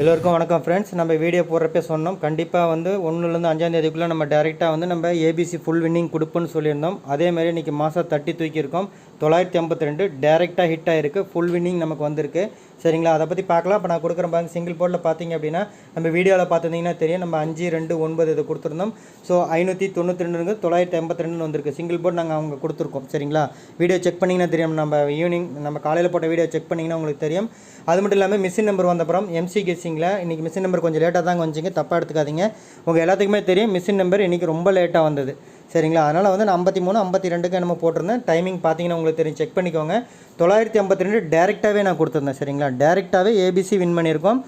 எல்லோருக்கும் வணக்கம் ஃப்ரெண்ட்ஸ் நம்ம வீடியோ போடுறப்ப சொன்னோம் கண்டிப்பாக வந்து ஒன்றுலேருந்து அஞ்சாந்தேதிக்குள்ளே நம்ம டேரெக்டாக வந்து நம்ம ஏபிசி ஃபுல் வின்னிங் கொடுப்போன்னு சொல்லியிருந்தோம். அதேமாதிரி இன்றைக்கி மாதம் தட்டி தூக்கியிருக்கோம். தொள்ளாயிரத்தி ஐம்பத்தி ரெண்டு டேரெக்டாக ஹிட் ஆகிருக்கு ஃபுல் வின்னிங் நமக்கு வந்திருக்கு. சரிங்களா? அதை பற்றி பார்க்கலாம். இப்போ நான் கொடுக்குற பாருங்க சிங்கிள் போர்டில் பார்த்தீங்க அப்படின்னா நம்ம வீடியோவில் பார்த்துருந்தீங்கன்னா தெரியும். நம்ம அஞ்சு ரெண்டு ஒன்பது இது கொடுத்துருந்தோம். ஸோ ஐநூற்றி தொண்ணூற்றி ரெண்டுங்க தொள்ளாயிரத்தி ஐம்பத்தி ரெண்டுன்னு வந்திருக்கு. சிங்கிள் போர்டு நாங்கள் அவங்க கொடுத்துருக்கோம். சரிங்களா? வீடியோ செக் பண்ணிங்கன்னா தெரியும். நம்ம ஈவினிங் நம்ம காலையில் போட்ட வீடியோ செக் பண்ணிங்கன்னா உங்களுக்கு தெரியும். அது மட்டும் இல்லாமல் மிஷின் நம்பர் வந்தப்புறம் எம்சி கெஸ்ஸிங்கில் இன்றைக்கி மிஷின் நம்பர் கொஞ்சம் லேட்டாக தாங்க வந்துச்சிங்க. தப்பாக எடுத்துக்காதீங்க. உங்கள் எல்லாத்துக்குமே தெரியும் மிஷின் நம்பர் இன்றைக்கி ரொம்ப லேட்டாக வந்தது. சரிங்களா? அதனால் வந்து நான் ஐம்பத்தி மூணு ஐம்பத்தி ரெண்டுக்கு நம்ம போட்டிருந்தேன். டைமிங் பார்த்தீங்கன்னா உங்களுக்கு தெரியும். செக் பண்ணிக்கோங்க. தொள்ளாயிரத்தி ஐம்பத்தி ரெண்டு டேரெக்டாகவே நான் கொடுத்துருந்தேன். சரிங்களா? டேரெக்டாகவே ஏபிசி வின் பண்ணியிருக்கோம்.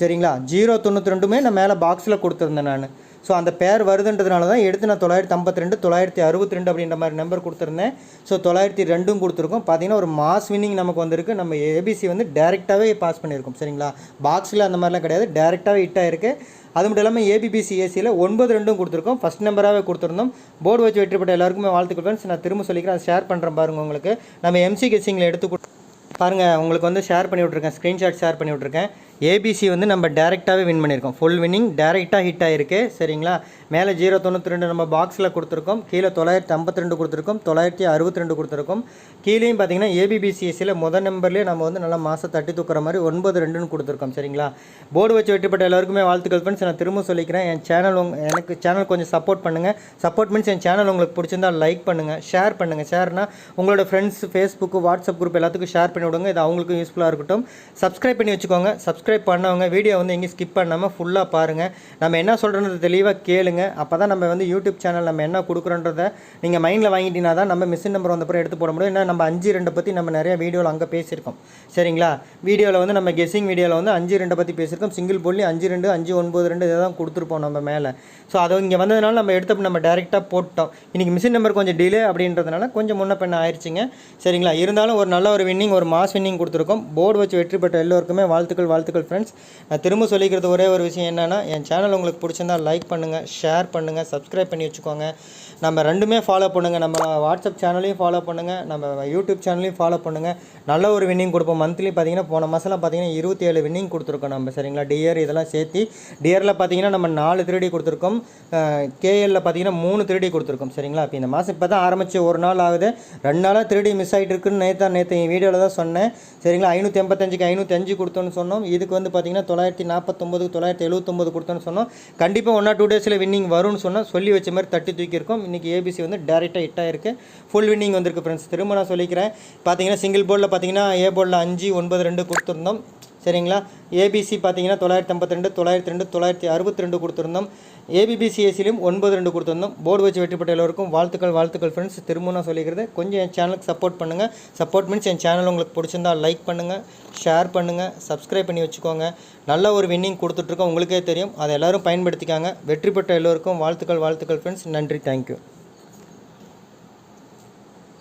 சரிங்களா? ஜீரோ தொண்ணூற்றி ரெண்டுமே நான் மேலே பாக்ஸில் கொடுத்துருந்தேன் நான். ஸோ அந்த பேர் வருதுன்றதுனால தான் எடுத்து நான் தொள்ளாயிரத்தி ஐம்பத்தி ரெண்டு தொள்ளாயிரத்தி அறுபத்தி ரெண்டு அப்படின்ற மாதிரி நம்பர் கொடுத்துருந்தேன். ஸோ தொள்ளாயிரத்தி ரெண்டும் கொடுத்துருக்கோம். பார்த்தீங்கன்னா ஒரு மாஸ் வின்னிங் நமக்கு வந்திருக்கு. நம்ம ஏபிசி வந்து டேரெக்டாகவே பாஸ் பண்ணியிருக்கோம். சரிங்களா? பாக்ஸில் அந்த மாதிரிலாம் கிடையாது. டேரெக்டாகவே ஹிட் ஆயிருக்கு. அது மட்டும் இல்லாமல் ஏபிபிசி ஏசியில் ஒன்பது ரெண்டும் கொடுத்துருக்கோம். ஃபஸ்ட் நம்பராகவே கொடுத்துருந்தோம். போர்டு வச்சு வெற்றிப்பட்ட எல்லாருக்குமே வாழ்த்துக்கள் ஃப்ரெண்ட்ஸ் நான் திரும்ப சொல்லிக்கிறேன். ஷேர் பண்ணுறேன் பாருங்கள் உங்களுக்கு. நம்ம எம்சி கெஸிங்கில் எடுத்து கொடு- பாருங்கள் உங்களுக்கு வந்து ஷேர் பண்ணி விட்ருக்கேன் ஸ்க்ரீன்ஷாட் ஷேர் பண்ணி விட்ருக்கேன் ஏபிசி வந்து நம்ம டேரெக்டாகவே வின் பண்ணியிருக்கோம். ஃபுல் வின்னிங் டேரெக்டாக ஹிட் ஆகிருக்கு சரிங்களா? மேலே ஜீரோ தொண்ணூற்றி ரெண்டு நம்ம பாக்ஸில் கொடுத்துருக்கோம். கீழே தொள்ளாயிரத்தி ஐம்பத்தி ரெண்டு கொடுத்துருக்கோம். தொள்ளாயிரத்தி அறுபத்தி ரெண்டு கொடுத்துருக்கோம். கீழேயும் பார்த்தீங்கன்னா ஏபிபிசிஎஸ்சியில் முதல் நம்பர்லேயே நம்ம வந்து நல்லா மாதம் தட்டி தூக்குற மாதிரி ஒன்பது ரெண்டுன்னு கொடுத்துருக்கோம். சரிங்களா? போர்டு வச்சு வெற்றிப்பட்ட எல்லாருக்குமே வாழ்த்துக்கள் ஃப்ரெண்ட்ஸ் நான் திரும்ப சொல்லிக்கிறேன். என் சேனல் உங்க எனக்கு சேனல் கொஞ்சம் சப்போர்ட் பண்ணுங்கள் சப்போர்ட் மீன்ஸ் என் சேனல் உங்களுக்கு பிடிச்சிருந்தா லைக் பண்ணுங்கள் ஷேர் பண்ணுங்கள் ஷேர்னா உங்களோட ஃப்ரெண்ட்ஸ் ஃபேஸ்புக்கு வாட்ஸ்அப் குரூப் எல்லாத்துக்கும் ஷேர் பண்ணி விடுங்க. இது அவங்களுக்கும் யூஸ்ஃபுல்லாக இருக்கட்டும். சப்ஸ்கிரைப் பண்ணி வச்சுக்கோங்க. சப்ஸ்கிரைப் பண்ணவங்க வீடியோ வந்து எங்கேயும் ஸ்கிப் பண்ணாமல் ஃபுல்லாக பாருங்கள் நம்ம என்ன சொல்கிறோன்றது தெளிவாக கேளுங்க. அப்போ தான் நம்ம வந்து யூடியூப் சேனல் நம்ம என்ன கொடுக்குறோன்றத நீங்கள் மைண்டில் வாங்கிட்டீங்கன்னா தான் நம்ம மிஷின் நம்பர் வந்தப்பறம் எடுத்து போட முடியும். ஏன்னா நம்ம அஞ்சு ரெண்டை பற்றி நம்ம நிறைய வீடியோவில் அங்கே பேசியிருக்கோம். சரிங்களா? வீடியோவில் வந்து நம்ம கெஸ்ஸிங் வீடியோவில் வந்து அஞ்சு ரெண்டை பற்றி பேசியிருக்கோம். சிங்கிள் போலி அஞ்சு ரெண்டு அஞ்சு ஒன்பது ரெண்டு இதை தான் கொடுத்துருப்போம் நம்ம மேலே. ஸோ அதை இங்கே வந்ததுனால நம்ம எடுத்து நம்ம டேரெக்டாக போட்டோம். இன்றைக்கி மிஷின் நம்பர் கொஞ்சம் டிலே அப்படின்றதுனால கொஞ்சம் முன்ன பின்ன ஆயிடுச்சுங்க சரிங்களா? இருந்தாலும் ஒரு நல்ல ஒரு வின்னிங் ஒரு மாஸ் வின்னிங் கொடுத்துருக்கோம். போர்டு வச்சு வெற்றி பெற்ற எல்லோருக்குமே வாழ்த்துக்கள் வாழ்த்துக்கள். ஃப்ரெண்ட்ஸ் நான் திரும்ப சொல்லிக்கிறது ஒரே ஒரு விஷயம் என்னென்னா என் சேனல் உங்களுக்கு பிடிச்சிருந்தா லைக் பண்ணுங்கள் ஷேர் பண்ணுங்கள் சப்ஸ்கிரைப் பண்ணி வச்சுக்கோங்க. நம்ம ரெண்டுமே ஃபாலோ பண்ணுங்கள் நம்ம வாட்ஸ்அப் சேனலையும் ஃபாலோ பண்ணுங்கள் நம்ம யூடியூப் சேனலையும் ஃபாலோ பண்ணுங்கள் நல்ல ஒரு வின்னிங் கொடுப்போம். மந்த்லி பார்த்தீங்கன்னா போன மாதம்லாம் பார்த்தீங்கன்னா இருபத்தி ஏழு வின்னிங் கொடுத்துருக்கோம் நம்ம சரிங்களா? டியர் இதெல்லாம் சேர்த்து டியரில் பார்த்தீங்கன்னா நம்ம நாலு திருடி கொடுத்துருக்கோம். கேஎல்ல பார்த்தீங்கன்னா மூணு திருடி கொடுத்துருக்கோம் சரிங்களா? இப்போ இந்த மாதம் இப்போ தான் ஆரம்பித்து ஒரு நாள் ஆகுது. ரெண்டு நாளாக திருடி மிஸ் ஆகிட்டு இருக்குன்னு நேற்று நேற்று என் வீடியோவில் தான் சொன்னேன். சரிங்களா? ஐநூற்றி எண்பத்தஞ்சுக்கு ஐநூற்றி அஞ்சு கொடுத்தோன்னு சொன்னோம். இதுக்கு வந்து பார்த்தீங்கன்னா தொள்ளாயிரத்தி நாற்பத்தொம்பது தொள்ளாயிரத்தி எழுபத்தொம்பது கொடுத்தோன்னு சொன்னோம். கண்டிப்பாக ஒன் ஆர் டூ டேஸில் வின்னிங் வரும்னு சொன்னால் சொல்லி வச்ச மாதிரி தட்டி தூக்கியிருக்கோம் இன்றைக்கி ஏபிசி வந்து டேரெக்டாக ஹிட் ஆயிருக்கு. ஃபுல் வின்னிங் வந்திருக்கு ஃப்ரெண்ட்ஸ் திரும்ப நான் சொல்லிக்கிறேன். பார்த்தீங்கன்னா சிங்கிள் போர்டில் பார்த்தீங்கன்னா ஏ போர்டில் அஞ்சு ஒன்பது ரெண்டு கொடுத்துருந்தோம். சரிங்களா? ஏபிசி பார்த்தீங்கன்னா தொள்ளாயிரத்தி ஐம்பத்தி ரெண்டு தொள்ளாயிரத்தி ரெண்டு தொள்ளாயிரத்தி அறுபத்தி ரெண்டு கொடுத்துருந்தோம். ஏபிபிசிஎஸ்சிலையும் ஒன்பது ரெண்டு கொடுத்துருந்தோம். போர்டு வச்சு வெற்றிப்பட்ட எல்லோருக்கும் வாழ்த்துக்கள் வாழ்த்துக்கள் ஃப்ரெண்ட்ஸ் திரும்ப நான் சொல்லிக்கிறது கொஞ்சம் என் சேனலுக்கு சப்போர்ட் பண்ணுங்கள் சப்போர்ட் மீன்ஸ் என் சேனல் உங்களுக்கு பிடிச்சிருந்தா லைக் பண்ணுங்கள் ஷேர் பண்ணுங்கள் சப்ஸ்கிரைப் பண்ணி வச்சுக்கோங்க. நல்ல ஒரு வின்னிங் கொடுத்துட்ருக்கோம் உங்களுக்கே தெரியும். அதை எல்லோரும் பயன்படுத்திக்காங்க. வெற்றி பெற்ற எல்லோருக்கும் வாழ்த்துக்கள் வாழ்த்துக்கள் ஃப்ரெண்ட்ஸ் நன்றி தேங்க்யூ